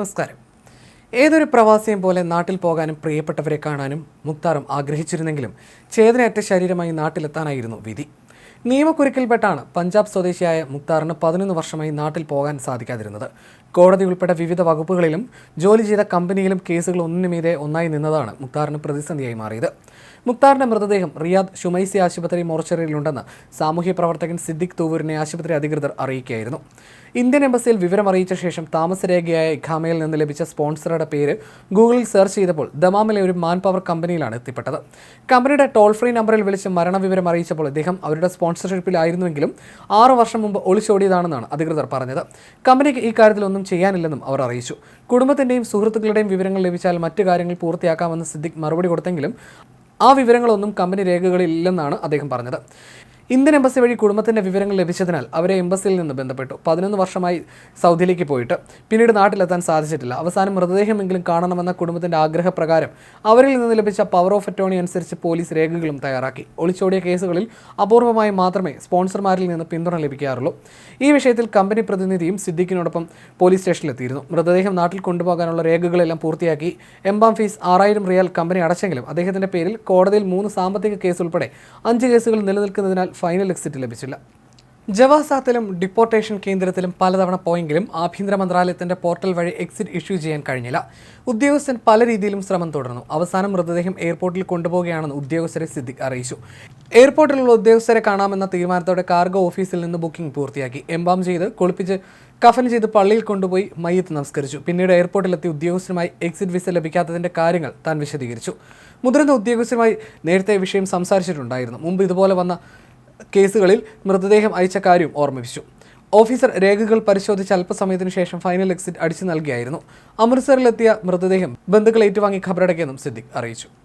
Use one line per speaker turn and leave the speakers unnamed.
നമസ്കാരം. ഏതൊരു പ്രവാസിയും പോലെ നാട്ടിൽ പോകാനും പ്രിയപ്പെട്ടവരെ കാണാനും മുക്താറും ആഗ്രഹിച്ചിരുന്നെങ്കിലും ചേതനയറ്റ ശരീരമായി നാട്ടിലെത്താനായിരുന്നു വിധി. നിയമക്കുരുക്കിൽപ്പെട്ടാണ് പഞ്ചാബ് സ്വദേശിയായ മുക്താറിന് പതിനൊന്ന് വർഷമായി നാട്ടിൽ പോകാൻ സാധിക്കാതിരുന്നത്. കോടതി ഉൾപ്പെടെ വിവിധ വകുപ്പുകളിലും ജോലി ചെയ്ത കമ്പനിയിലും കേസുകൾ ഒന്നിനുമീതെ ഒന്നായി നിന്നതാണ് മുക്താറിന് പ്രതിസന്ധിയായി മാറിയത്. മുക്താറിന്റെ മൃതദേഹം റിയാദ് ഷുമൈസി ആശുപത്രി മോർച്ചറിയിലുണ്ടെന്ന് സാമൂഹ്യ പ്രവർത്തകൻ സിദ്ദിഖ് തൂവൂരിനെ ആശുപത്രി അധികൃതർ അറിയിക്കുകയായിരുന്നു. ഇന്ത്യൻ എംബസിയിൽ വിവരം അറിയിച്ച ശേഷം താമസരേഖയായ ഇഖാമയിൽ നിന്ന് ലഭിച്ച സ്പോൺസറുടെ പേര് ഗൂഗിളിൽ സെർച്ച് ചെയ്തപ്പോൾ ദമാമിലെ ഒരു മാൻ പവർ കമ്പനിയിലാണ് എത്തിപ്പെട്ടത്. കമ്പനിയുടെ ടോൾ ഫ്രീ നമ്പറിൽ വിളിച്ച് മരണവിവരം അറിയിച്ചപ്പോൾ അദ്ദേഹം അവരുടെ സ്പോൺസർഷിപ്പിലായിരുന്നുവെങ്കിലും ആറു വർഷം മുമ്പ് ഒളിച്ചോടിയതാണെന്നാണ് അധികൃതർ പറഞ്ഞത്. കമ്പനിക്ക് ഈ കാര്യത്തിൽ ഒന്നും ചെയ്യാനില്ലെന്നും അവർ അറിയിച്ചു. കുടുംബത്തിന്റെയും സുഹൃത്തുക്കളുടെയും വിവരങ്ങൾ ലഭിച്ചാൽ മറ്റു കാര്യങ്ങൾ പൂർത്തിയാക്കാമെന്ന് സിദ്ദിഖ് മറുപടി കൊടുത്തെങ്കിലും ആ വിവരങ്ങളൊന്നും കമ്പനി രേഖകളിൽ ഇല്ലെന്നാണ് അദ്ദേഹം പറഞ്ഞത്. ഇന്ത്യൻ എംബസി വഴി കുടുംബത്തിന്റെ വിവരങ്ങൾ ലഭിച്ചതിനാൽ അവരെ എംബസിയിൽ നിന്ന് ബന്ധപ്പെട്ടു. പതിനൊന്ന് വർഷമായി സൗദിയിലേക്ക് പോയിട്ട്. പിന്നീട് നാട്ടിലെത്താൻ സാധിച്ചിട്ടില്ല. അവസാനം മൃതദേഹമെങ്കിലും കാണണമെന്ന കുടുംബത്തിന്റെ ആഗ്രഹപ്രകാരം അവരിൽ നിന്ന് ലഭിച്ച പവർ ഓഫ് അറ്റോണി അനുസരിച്ച് പോലീസ് രേഖകളും തയ്യാറാക്കി. ഒളിച്ചോടിയ കേസുകളിൽ അപൂർവമായി മാത്രമേ സ്പോൺസർമാരിൽ നിന്ന് പിന്തുണ ലഭിക്കാറുള്ളൂ. ഈ വിഷയത്തിൽ കമ്പനി പ്രതിനിധിയും സിദ്ദിഖിനോടൊപ്പം പോലീസ് സ്റ്റേഷനിലെത്തിയിരുന്നു. മൃതദേഹം നാട്ടിൽ കൊണ്ടുപോകാനുള്ള രേഖകളെല്ലാം പൂർത്തിയാക്കി എംബാം ഫീസ് ആറായിരം റിയാൽ കമ്പനി അടച്ചെങ്കിലും അദ്ദേഹത്തിന്റെ പേരിൽ കോടതിയിൽ മൂന്ന് സാമ്പത്തിക കേസ് ഉൾപ്പെടെ അഞ്ച് കേസുകൾ നിലനിൽക്കുന്നതിനാൽ ഫൈനൽ എക്സിറ്റ് ലഭിച്ചില്ല. ജവാസാത്തിലും ഡിപ്പോർട്ടേഷൻ കേന്ദ്രത്തിലും പലതവണ പോയെങ്കിലും ആഭ്യന്തര മന്ത്രാലയത്തിന്റെ പോർട്ടൽ വഴി എക്സിറ്റ് ഇഷ്യൂ ചെയ്യാൻ കഴിഞ്ഞില്ല. ഉദ്യോഗസ്ഥൻ പല രീതിയിലും ശ്രമം തുടർന്നു. അവസാനം മൃതദേഹം എയർപോർട്ടിൽ കൊണ്ടുപോവുകയാണെന്ന് ഉദ്യോഗസ്ഥരെ സിദ്ദിഖ് അറിയിച്ചു. എയർപോർട്ടിലുള്ള ഉദ്യോഗസ്ഥരെ കാണാമെന്ന തീരുമാനത്തോടെ കാർഗോ ഓഫീസിൽ നിന്ന് ബുക്കിംഗ് പൂർത്തിയാക്കി. എംബാം ചെയ്ത് കുളിപ്പിച്ച് കഫൻ ചെയ്ത് പള്ളിയിൽ കൊണ്ടുപോയി മയ്യത്ത് നമസ്കരിച്ചു. പിന്നീട് എയർപോർട്ടിലെത്തി ഉദ്യോഗസ്ഥരുമായി എക്സിറ്റ് വിസ ലഭിക്കാത്തതിന്റെ കാര്യങ്ങൾ താൻ വിശദീകരിച്ചു. മുതിർന്ന ഉദ്യോഗസ്ഥരുമായി നേരത്തെ വിഷയം സംസാരിച്ചിട്ടുണ്ടായിരുന്നു. മുമ്പ് ഇതുപോലെ വന്ന കേസുകളിൽ മൃതദേഹം അയച്ച കാര്യം ഓർമ്മിപ്പിച്ചു. ഓഫീസർ രേഖകൾ പരിശോധിച്ച് അല്പസമയത്തിനു ശേഷം ഫൈനൽ എക്സിറ്റ് അടിച്ചു നൽകിയായിരുന്നു. അമൃത്സറിലെത്തിയ മൃതദേഹം ബന്ധുക്കൾ ഏറ്റുവാങ്ങി ഖബറടക്കിയെന്നും സിദ്ദിഖ് അറിയിച്ചു.